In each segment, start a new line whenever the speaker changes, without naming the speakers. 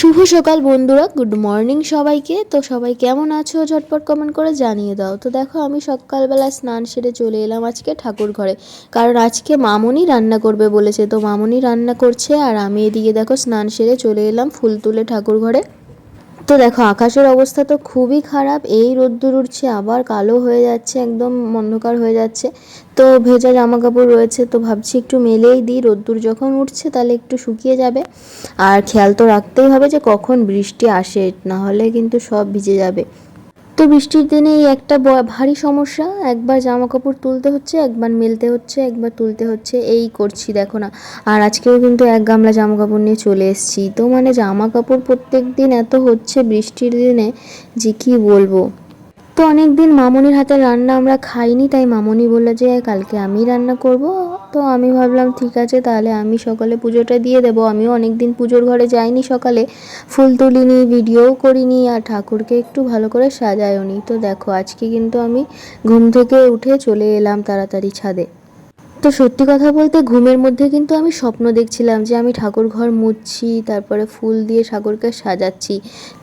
শুভ সকাল বন্ধুরা good morning সবাইকে তো সবাই কেমন আছো ঝটপট কমেন্ট করে জানিয়ে দাও তো দেখো আমি সকালবেলা স্নান সেরে চলে এলাম আজকে ঠাকুর ঘরে কারণ আজকে মামনি রান্না করবে বলেছে তো মামনি রান্না করছে আর আমি এদিকে দেখো স্নান সেরে চলে এলাম ফুল তুলে ঠাকুর ঘরে তো দেখো আকাশের অবস্থা তো খুবই খারাপ এই রোদ্দুর উঠছে আবার কালো হয়ে যাচ্ছে একদম অন্ধকার হয়ে যাচ্ছে তো ভেজা জামা কাপড় রয়েছে তো ভাবছি একটু মেলেই দিই রোদ্দুর যখন উঠছে তাহলে একটু শুকিয়ে যাবে আর খেয়াল তো রাখতেই হবে যে কখন বৃষ্টি আসে না হলে কিন্তু সব ভিজে যাবে তো বৃষ্টির দিনে এই একটা ভারী সমস্যা একবার জামা কাপড় তুলতে হচ্ছে একবার মেলতে হচ্ছে একবার তুলতে হচ্ছে এই করছি দেখো না আর আজকেও কিন্তু এক গামলা জামা কাপড় নিয়ে চলে এসেছি তো মানে জামা কাপড় প্রত্যেক দিন এত হচ্ছে বৃষ্টির দিনে যে কি বলবো তো অনেক দিন মামনির হাতে রান্না আমরা খাইনি তাই মামনি বললো যে কালকে আমি রান্না করব তো আমি ভাবলাম ঠিক আছে তাহলে আমি সকালে পুজোটা দিয়ে দেবো আমিও অনেক দিন পুজোর ঘরে যাইনি সকালে ফুল তুলিনি ভিডিওও করিনি আর ঠাকুরকে একটু ভালো করে সাজায়ও তো দেখো আজকে কিন্তু আমি ঘুম থেকে উঠে চলে এলাম তাড়াতাড়ি ছাদে তো সত্যি কথা বলতে ঘুমের মধ্যে কিন্তু আমি স্বপ্ন দেখছিলাম যে আমি ঠাকুর ঘর মুছছি তারপরে ফুল দিয়ে ঠাকুরকে সাজাচ্ছি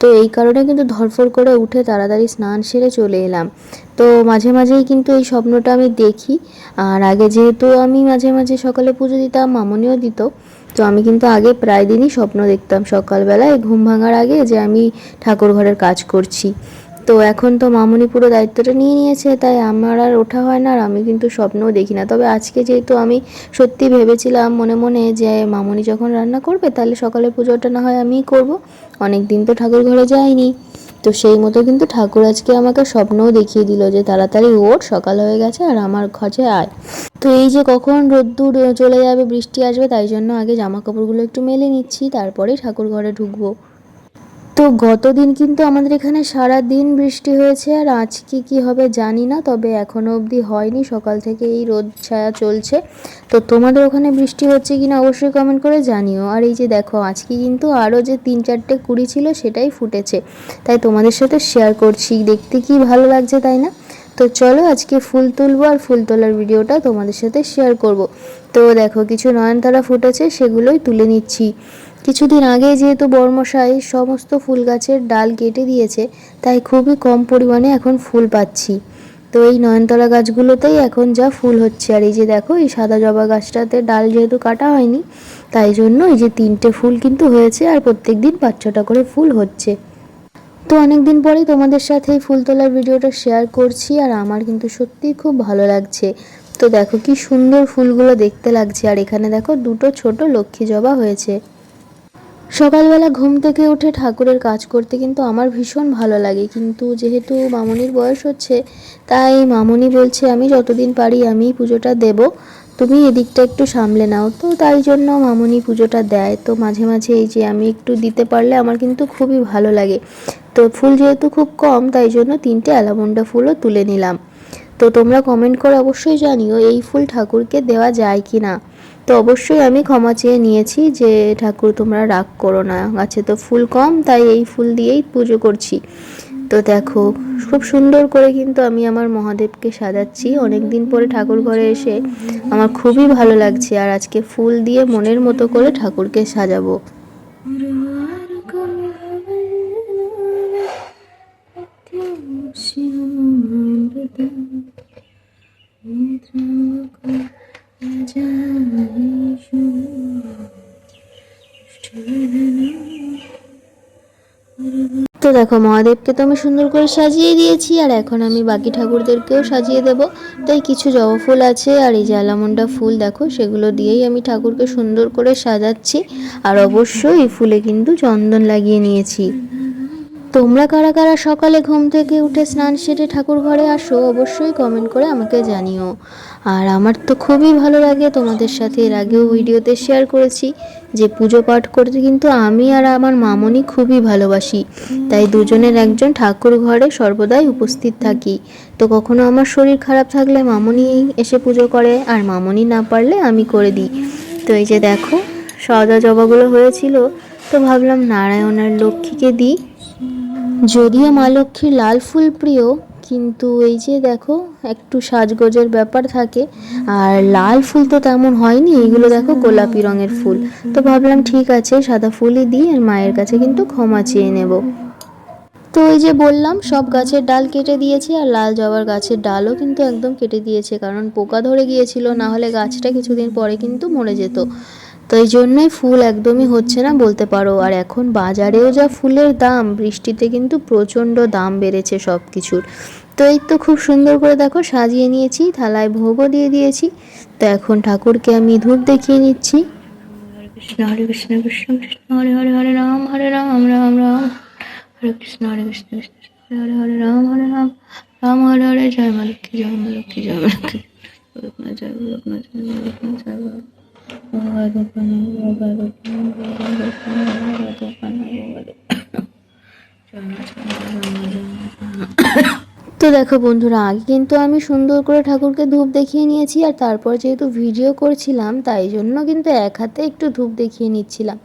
তো এই কারণে কিন্তু ধরফর করে উঠে তাড়াতাড়ি স্নান সেরে চলে এলাম তো মাঝে মাঝেই কিন্তু এই স্বপ্নটা আমি দেখি আর আগে যেহেতু আমি মাঝে মাঝে সকালে পুজো দিতাম মামনিও দিত তো আমি কিন্তু আগে প্রায় দিনই স্বপ্ন দেখতাম সকালবেলায় ঘুম ভাঙার আগে যে আমি ঠাকুর ঘরের কাজ করছি তো এখন তো মামুনি পুরো দায়িত্বটা নিয়ে নিয়েছে তাই আমার আর ওঠা হয় না আর আমি কিন্তু স্বপ্নও দেখি না তবে আজকে যেহেতু আমি সত্যি ভেবেছিলাম মনে মনে যে মামুনি যখন রান্না করবে তাহলে সকালে পুজোটা না হয় আমিই করব অনেক দিন তো ঠাকুর ঘরে যাইনি তো সেই মতো কিন্তু ঠাকুর আজকে আমাকে স্বপ্নও দেখিয়ে দিল যে তাড়াতাড়ি ওঠ সকাল হয়ে গেছে আর আমার ঘরে আয় তো এই যে কখন রোদ্দুর চলে যাবে বৃষ্টি আসবে তাই জন্য আগে জামা কাপড়গুলো একটু মেলে নিচ্ছি তারপরে ঠাকুর ঘরে ঢুকবো তো গতদিন কিন্তু আমাদের এখানে সারা দিন বৃষ্টি হয়েছে আর আজকে কি হবে জানি না তবে এখনও অবধি হয়নি সকাল থেকে এই রোদ ছায়া চলছে তো তোমাদের ওখানে বৃষ্টি হচ্ছে কি না অবশ্যই কমেন্ট করে জানিও আর এই যে দেখো আজকে কিন্তু আরও যে তিন চারটে কুড়ি ছিল সেটাই ফুটেছে তাই তোমাদের সাথে শেয়ার করছি দেখতে কি ভালো লাগছে তাই না তো চলো আজকে ফুল তুলবো আর ফুল তোলার ভিডিওটা তোমাদের সাথে শেয়ার করব তো দেখো কিছু নয়নতারা ফুটেছে সেগুলোই তুলে নিচ্ছি কিছুদিন আগে যেহেতু বর্মশাই সমস্ত ফুল গাছের ডাল কেটে দিয়েছে তাই খুবই কম পরিমাণে এখন ফুল পাচ্ছি তো এই নয়নতলা গাছগুলোতেই এখন যা ফুল হচ্ছে আর এই যে দেখো এই সাদা জবা গাছটাতে ডাল যেহেতু কাটা হয়নি তাই জন্য এই যে তিনটে ফুল কিন্তু হয়েছে আর প্রত্যেক দিন পাঁচ ছটা করে ফুল হচ্ছে তো অনেক দিন পরেই তোমাদের সাথে এই ফুল তোলার ভিডিওটা শেয়ার করছি আর আমার কিন্তু সত্যিই খুব ভালো লাগছে তো দেখো কি সুন্দর ফুলগুলো দেখতে লাগছে আর এখানে দেখো দুটো ছোট লক্ষ্মী জবা হয়েছে সকালবেলা ঘুম থেকে উঠে ঠাকুরের কাজ করতে কিন্তু আমার ভীষণ ভালো লাগে কিন্তু যেহেতু মামনির বয়স হচ্ছে তাই মামনি বলছে আমি যতদিন পারি আমি পুজোটা দেব তুমি এদিকটা একটু সামলে নাও তো তাই জন্য মামনি পুজোটা দেয় তো মাঝে মাঝে এই যে আমি একটু দিতে পারলে আমার কিন্তু খুবই ভালো লাগে তো ফুল যেহেতু খুব কম তাই জন্য তিনটে অ্যালামন্ডা ফুলও তুলে নিলাম তো তোমরা কমেন্ট করে অবশ্যই জানিও এই ফুল ঠাকুরকে দেওয়া যায় কি না তো অবশ্যই আমি ক্ষমা চেয়ে নিয়েছি যে ঠাকুর তোমরা রাগ করো না গাছে তো ফুল কম তাই এই ফুল দিয়েই পুজো করছি তো দেখো খুব সুন্দর করে কিন্তু আমি আমার মহাদেবকে সাজাচ্ছি অনেক দিন পরে ঠাকুর ঘরে এসে আমার খুবই ভালো লাগছে আর আজকে ফুল দিয়ে মনের মতো করে ঠাকুরকে সাজাবো তো দেখো মহাদেবকে তো আমি সুন্দর করে সাজিয়ে দিয়েছি আর এখন আমি বাকি ঠাকুরদেরকেও সাজিয়ে দেব তাই কিছু জবা ফুল আছে আর এই জালামুন্ডা ফুল দেখো সেগুলো দিয়েই আমি ঠাকুরকে সুন্দর করে সাজাচ্ছি আর অবশ্যই এই ফুলে কিন্তু চন্দন লাগিয়ে নিয়েছি তোমরা কারা কারা সকালে ঘুম থেকে উঠে স্নান সেরে ঠাকুর ঘরে আসো অবশ্যই কমেন্ট করে আমাকে জানিও আর আমার তো খুবই ভালো লাগে তোমাদের সাথে এর আগেও ভিডিওতে শেয়ার করেছি যে পুজো পাঠ করতে কিন্তু আমি আর আমার মামনি খুবই ভালোবাসি তাই দুজনের একজন ঠাকুর ঘরে সর্বদাই উপস্থিত থাকি তো কখনো আমার শরীর খারাপ থাকলে মামনি এসে পুজো করে আর মামনি না পারলে আমি করে দিই তো এই যে দেখো সদা জবাগুলো হয়েছিল তো ভাবলাম নারায়ণ আর লক্ষ্মীকে দিই যদিও মা লক্ষ্মীর লাল ফুল প্রিয় কিন্তু এই যে দেখো একটু সাজগোজের ব্যাপার থাকে আর লাল ফুল তো তেমন হয়নি এগুলো দেখো গোলাপি রঙের ফুল তো ভাবলাম ঠিক আছে সাদা ফুলই দিই আর মায়ের কাছে কিন্তু ক্ষমা চেয়ে নেব তো এই যে বললাম সব গাছের ডাল কেটে দিয়েছে আর লাল জবার গাছের ডালও কিন্তু একদম কেটে দিয়েছে কারণ পোকা ধরে গিয়েছিল না হলে গাছটা কিছুদিন পরে কিন্তু মরে যেত তো এই জন্যই ফুল একদমই হচ্ছে না বলতে পারো আর এখন বাজারেও যা ফুলের দাম বৃষ্টিতে কিন্তু প্রচণ্ড দাম বেড়েছে সব কিছুর তো এই তো খুব সুন্দর করে দেখো সাজিয়ে নিয়েছি থালায় ভোগও দিয়ে দিয়েছি তো এখন ঠাকুরকে আমি ধূপ দেখিয়ে নিচ্ছি কৃষ্ণ হরে কৃষ্ণ কৃষ্ণ কৃষ্ণ হরে হরে হরে রাম হরে রাম রাম রাম হরে কৃষ্ণ হরে কৃষ্ণ কৃষ্ণ হরে হরে রাম হরে রাম রাম হরে হরে জয় জয় মা লক্ষ্মী জয় জয় জয় জয় তো দেখো বন্ধুরা আগে কিন্তু আমি সুন্দর করে ঠাকুরকে ধূপ দেখিয়ে নিয়েছি আর তারপর যেহেতু ভিডিও করছিলাম তাই জন্য কিন্তু এক হাতে একটু ধূপ দেখিয়ে নিচ্ছিলাম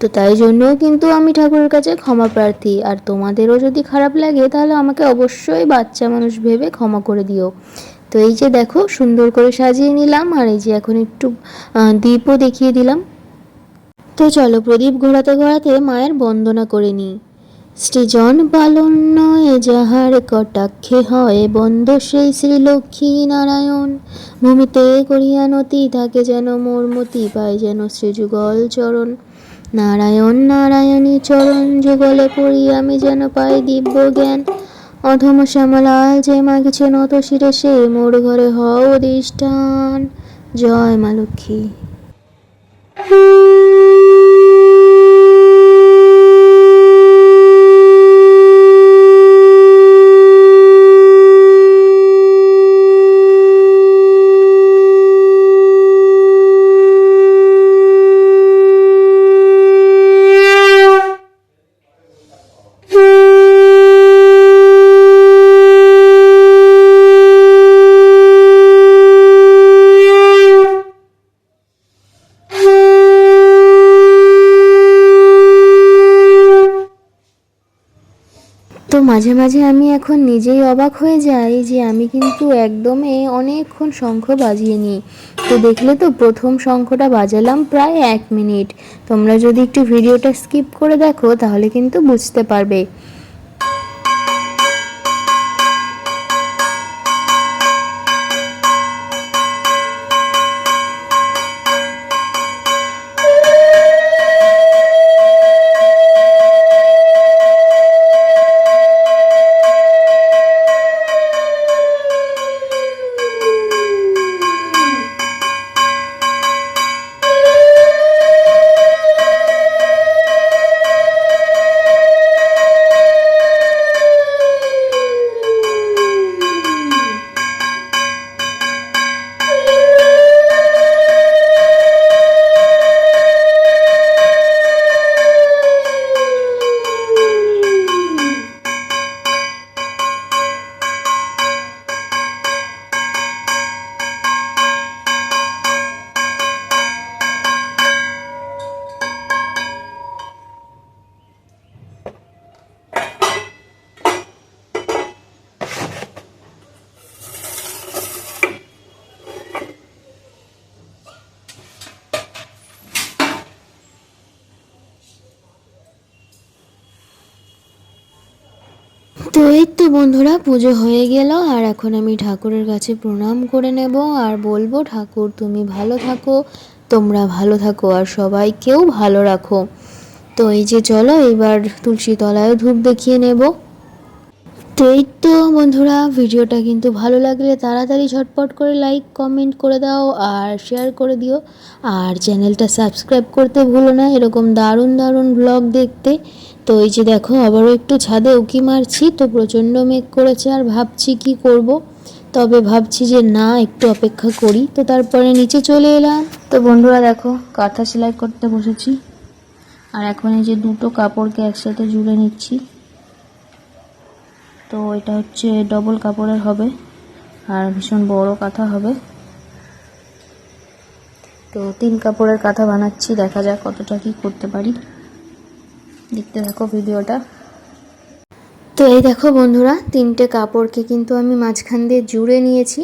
তো তাই জন্যও কিন্তু আমি ঠাকুরের কাছে ক্ষমা প্রার্থী আর তোমাদেরও যদি খারাপ লাগে তাহলে আমাকে অবশ্যই বাচ্চা মানুষ ভেবে ক্ষমা করে দিও তো এই যে দেখো সুন্দর করে সাজিয়ে নিলাম আর এই যে এখন একটু দ্বীপও দেখিয়ে দিলাম তো চলো প্রদীপ ঘোরাতে ঘোরাতে মায়ের বন্দনা করে নিই শ্রীজন পালন নয় যাহার কটাক্ষে হয় বন্ধ সেই শ্রী লক্ষ্মী নারায়ণ ভূমিতে করিয়া নতি থাকে যেন মর্মতি পায় যেন শ্রীযুগল চরণ নারায়ণ নারায়ণী চরণ যুগলে পড়ি আমি যেন পাই দিব্য জ্ঞান অধম শ্যামলাল যে মা নত শিরে সে মোর ঘরে হও অধিষ্ঠান জয় মা লক্ষ্মী মাঝে মাঝে আমি এখন নিজেই অবাক হয়ে যাই যে আমি কিন্তু একদমই অনেকক্ষণ শঙ্খ বাজিয়ে নিই তো দেখলে তো প্রথম শঙ্খটা বাজালাম প্রায় এক মিনিট তোমরা যদি একটু ভিডিওটা স্কিপ করে দেখো তাহলে কিন্তু বুঝতে পারবে তো এই তো বন্ধুরা পুজো হয়ে গেল আর এখন আমি ঠাকুরের কাছে প্রণাম করে নেব আর বলবো ঠাকুর তুমি ভালো থাকো তোমরা ভালো থাকো আর সবাইকেও ভালো রাখো তো এই যে চলো এবার তুলসী তলায় ধূপ দেখিয়ে নেবো তো এই তো বন্ধুরা ভিডিওটা কিন্তু ভালো লাগলে তাড়াতাড়ি ঝটপট করে লাইক কমেন্ট করে দাও আর শেয়ার করে দিও আর চ্যানেলটা সাবস্ক্রাইব করতে ভুলো না এরকম দারুণ দারুণ ব্লগ দেখতে তো এই যে দেখো আবারও একটু ছাদে উঁকি মারছি তো প্রচণ্ড মেঘ করেছে আর ভাবছি কি করব। তবে ভাবছি যে না একটু অপেক্ষা করি তো তারপরে নিচে চলে এলাম তো বন্ধুরা দেখো কাঁথা সেলাই করতে বসেছি আর এখন এই যে দুটো কাপড়কে একসাথে জুড়ে নিচ্ছি তো এটা হচ্ছে ডবল কাপড়ের হবে আর ভীষণ বড় কাঁথা হবে তো তিন কাপড়ের কাঁথা বানাচ্ছি দেখা যাক কতটা কি করতে পারি দেখতে থাকো ভিডিওটা তো এই দেখো বন্ধুরা তিনটে কাপড়কে কিন্তু আমি মাঝখান দিয়ে জুড়ে নিয়েছি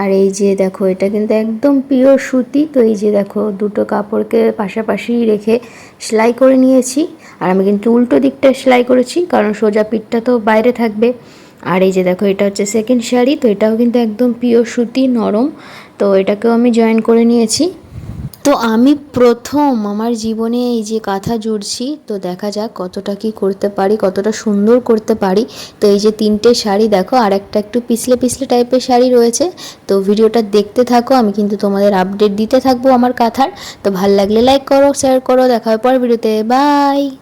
আর এই যে দেখো এটা কিন্তু একদম পিওর সুতি তো এই যে দেখো দুটো কাপড়কে পাশাপাশি রেখে সেলাই করে নিয়েছি আর আমি কিন্তু উল্টো দিকটা সেলাই করেছি কারণ সোজা পিঠটা তো বাইরে থাকবে আর এই যে দেখো এটা হচ্ছে সেকেন্ড শাড়ি তো এটাও কিন্তু একদম পিওর সুতি নরম তো এটাকেও আমি জয়েন করে নিয়েছি তো আমি প্রথম আমার জীবনে এই যে কাঁথা জুড়ছি তো দেখা যাক কতটা কি করতে পারি কতটা সুন্দর করতে পারি তো এই যে তিনটে শাড়ি দেখো আর একটা একটু পিছলে পিছলে টাইপের শাড়ি রয়েছে তো ভিডিওটা দেখতে থাকো আমি কিন্তু তোমাদের আপডেট দিতে থাকবো আমার কাঁথার তো ভাল লাগলে লাইক করো শেয়ার করো দেখা হয় পর ভিডিওতে বাই